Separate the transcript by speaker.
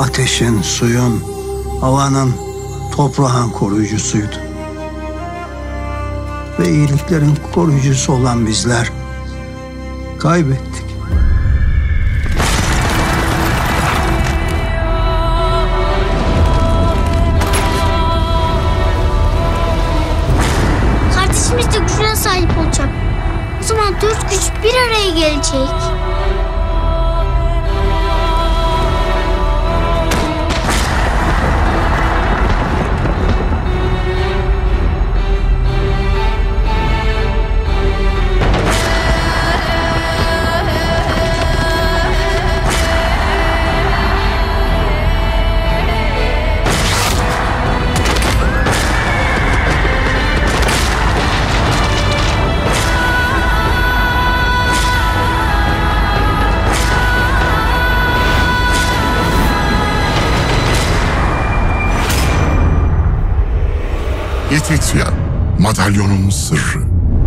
Speaker 1: ateşin, suyun, havanın, toprağın koruyucusuydu. Ve iyiliklerin koruyucusu olan bizler kaybettik.
Speaker 2: Kardeşimiz de gücüne sahip olacak. O zaman dört güç bir araya gelecek.
Speaker 3: Yetetya, madalyonun sırrı.